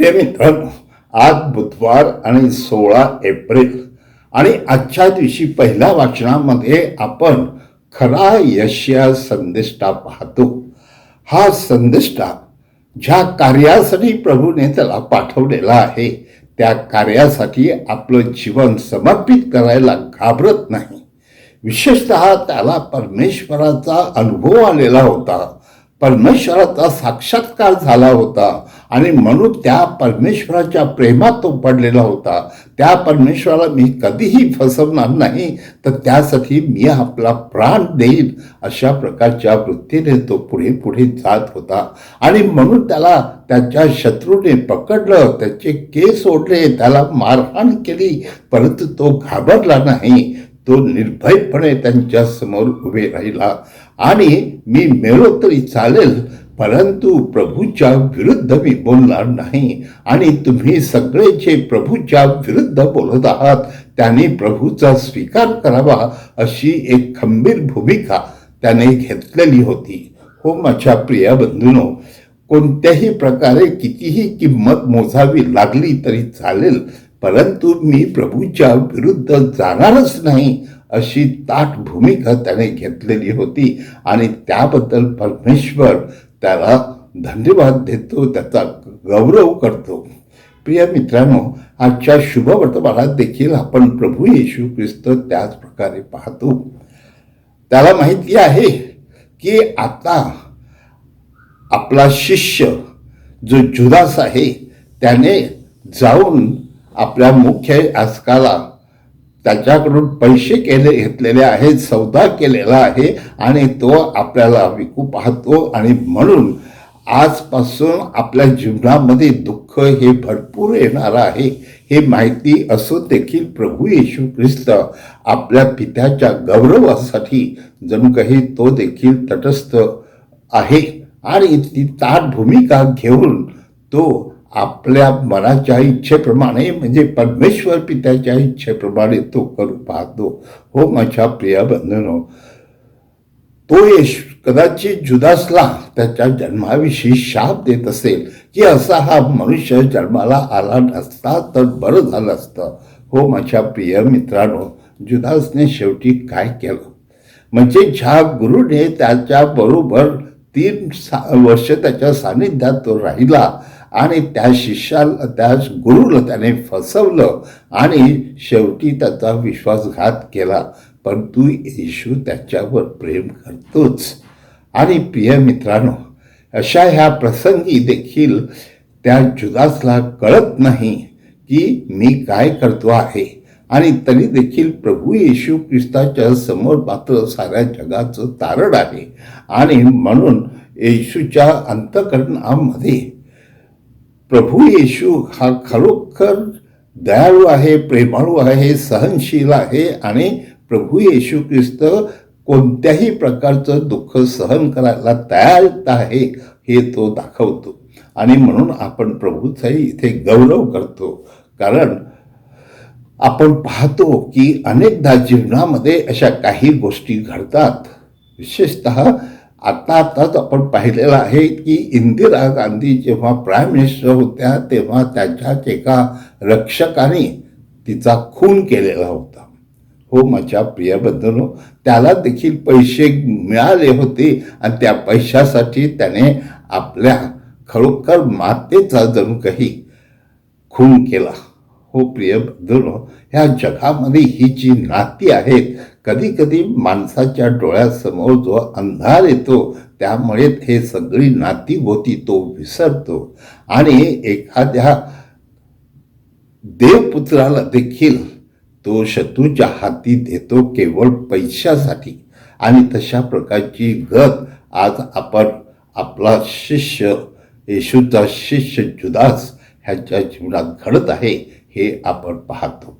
प्रिय मित्रांनो आज बुधवार आणि सोळा एप्रिल. आणि आजच्या दिवशी पहिल्या वाचनामध्ये आपण खरा यशया संदेष्टा पाहतो. हा संदेष्टा ज्या कार्यासाठी प्रभूने त्याला पाठवलेला आहे त्या कार्यासाठी आपलं जीवन समर्पित करायला घाबरत नाही. विशेषतः त्याला परमेश्वराचा अनुभव आलेला होता. परमेश्वराचा साक्षात्कार झाला होता. आणि म्हणून त्या परमेश्वराच्या प्रेमात तो पडलेला होता. त्या परमेश्वराला मी कधीही फसवणार नाही तर त्यासाठी मी आपला प्राण देईन अशा प्रकारच्या वृत्तीने तो पुढे पुढे जात होता. आणि म्हणून त्याला त्याच्या शत्रूने पकडलं त्याचे केस ओढले त्याला मारहाण केली परंतु तो घाबरला नाही. तो निर्भयपणे त्यांच्यासमोर उभे राहिला. आणि मी मेलो तरी चालेल परंतु प्रभूच्या विरुद्ध मी बोलणार नाही. आणि तुम्ही सगळे जे प्रभूच्या विरुद्ध बोलत आहात. त्याने प्रभूचा स्वीकार करावा अशी एक खंबीर भूमिका त्याने घेतलेली होती. हो माझ्या प्रिय बंधूनो कोणत्याही प्रकारे कितीही किंमत मोजावी लागली तरी चालेल परंतु मी प्रभूच्या विरुद्ध जाणारच नाही अशी ताट भूमिका त्याने घेतलेली होती. आणि त्याबद्दल परमेश्वर त्याला धन्यवाद देतो त्याचा गौरव करतो. प्रिय मित्रांनो आजच्या शुभवर्तमानात देखील आपण प्रभू येशू ख्रिस्त त्याच प्रकारे पाहतो. त्याला माहिती आहे की आता आपला शिष्य जो जुदास आहे त्याने जाऊन आपल्या मुख्य आजकाला त्याच्याकडून पैसे केले घेतलेले आहेत सौदा केलेला आहे आणि तो आपल्याला विकू पाहतो. आणि म्हणून आजपासून आपल्या जीवनामध्ये दुःख हे भरपूर येणार आहे. हे माहिती असो देखील प्रभू येशू ख्रिस्त आपल्या पित्याच्या गौरवासाठी जणू काही तो देखील तटस्थ आहे. आणि ती ताट भूमिका घेऊन तो आपल्या मनाच्या इच्छेप्रमाणे म्हणजे परमेश्वर पित्याच्या इच्छेप्रमाणे तो करू पाहतो. हो माझ्या प्रिया बंधनो तो यश कदाचित जुदासला त्याच्या जन्माविषयी शाप देत असेल की असा हा मनुष्य जन्माला आला नसता तर बरं झालं असतं. हो माझ्या प्रिय मित्रांनो जुदासने शेवटी काय केलं? म्हणजे ज्या गुरुने त्याच्याबरोबर तीन सा वर्ष त्याच्या सानिध्यात तो राहिला आणि त्या शिष्याला त्या गुरुला त्याने फसवलं आणि शेवटी त्याचा विश्वासघात केला. परंतु येशू त्याच्यावर प्रेम करतोच. आणि प्रिय मित्रांनो अशा ह्या प्रसंगी देखील त्या जुदासला कळत नाही की मी काय करतो आहे. आणि तरी देखील प्रभू येशू ख्रिस्ताच्या समोर मात्र साऱ्या जगाचं तारण आहे. आणि म्हणून येशूच्या अंतकरणामध्ये प्रभू येशू हा खरोखर दयाळू आहे प्रेमाळू आहे सहनशील आहे आणि प्रभू येशू ख्रिस्त कोणत्याही प्रकारचं दुःख सहन करायला तयार आहे हे तो दाखवतो. आणि म्हणून आपण प्रभूचाही इथे गौरव करतो. कारण आपण पाहतो की अनेकदा जीवनामध्ये अशा काही गोष्टी घडतात. विशेषतः आता आताच आपण पाहिलेलं आहे की इंदिरा गांधी जेव्हा प्राईम मिनिस्टर होत्या तेव्हा त्याच्याच एका रक्षकाने तिचा खून केलेला होता. हो माझ्या प्रिय त्याला देखील पैसे मिळाले होते आणि त्या पैशासाठी त्याने आपल्या खरोखर मातेचा जणू काही खून केला. हो प्रिय बंधूंनो ह्या जगामध्ये ही जी नाती आहेत कधी कधी माणसाच्या डोळ्यासमोर जो अंधार येतो त्यामुळे हे सगळी नाती होती तो विसरतो. आणि एखाद्या देवपुत्राला देखील तो शत्रूच्या हाती देतो केवळ पैशासाठी. आणि तशा प्रकारची गत आज आपण आपला शिष्य येशूचा शिष्य जुदास ह्याच्या जीवनात घडत आहे. हे आपण पाहतो.